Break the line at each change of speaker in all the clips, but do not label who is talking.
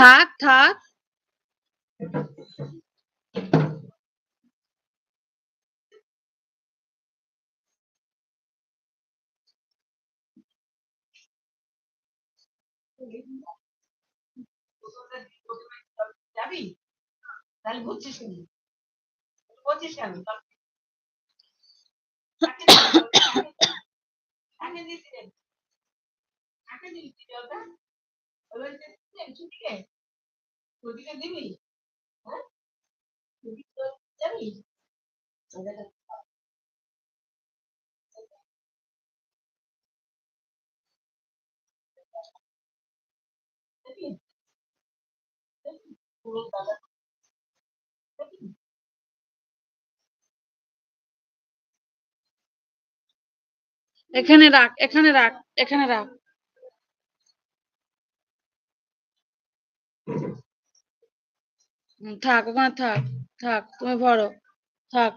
থাক থাক
যাবি তাহলে বুঝছিস বলছিস কেন কাকে দিয়েছিলেন
এখানে রাখ এখানে রাখ এখানে রাখ। থাক ওখানে থাক থাক তুমি ভরো থাক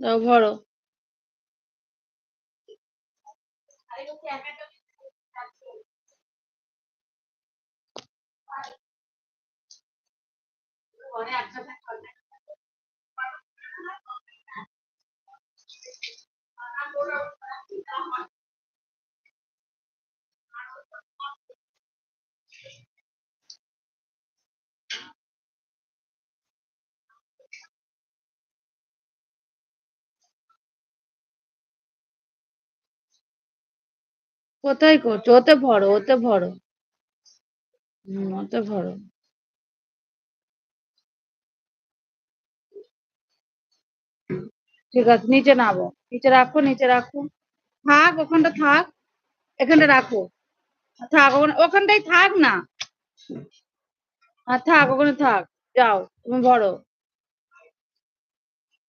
দাও ভরো।
একসাথে
কোথায় করছ, ওতে ভরো ওতে ভরো। হুম, ওতে ভরো। ঠিক আছে, নিচে নামো, নিচে রাখো নিচে রাখো। থাক, ওখানটা থাক, এখানটা রাখো। থাক, ওখানে, ওখানটাই থাক না। আর থাক, ওখানে থাক, যাও, তুমি ভরো।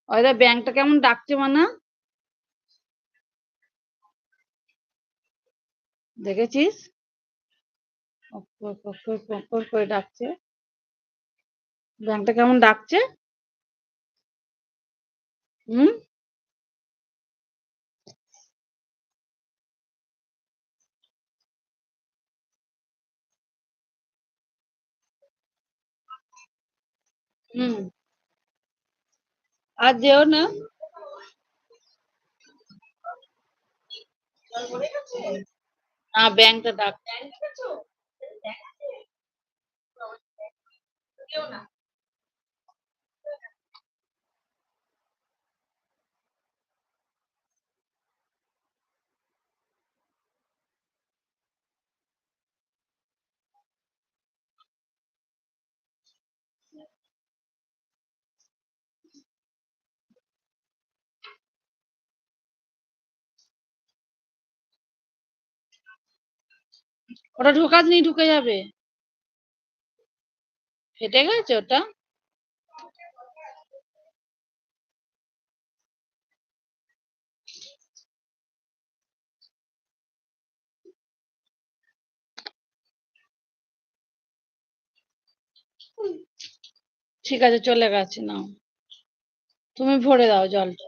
ওইটা ব্যাংকটা কেমন ডাকছে মানা? দেখেছিস? করে ডাকছে। ব্যাংকটা কেমন ডাকছে? হুম? হুম। আর যেও না। না ব্যাংকটা ডাক।
কেউ না।
ওটা ঢোকাস নি ঢুকে যাবে। ফেটে গেছে ওটা। ঠিক আছে, চলে গেছে, নাও। তুমি ভরে দাও জলটা।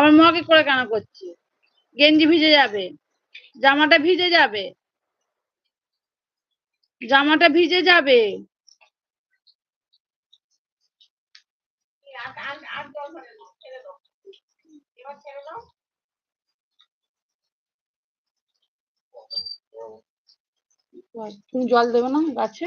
আবার
মগে করে কেন করছি। গেঞ্জি ভিজে যাবে, জামাটা ভিজে যাবে, জামাটা ভিজে যাবে। তুমি জল দেবে না গাছে?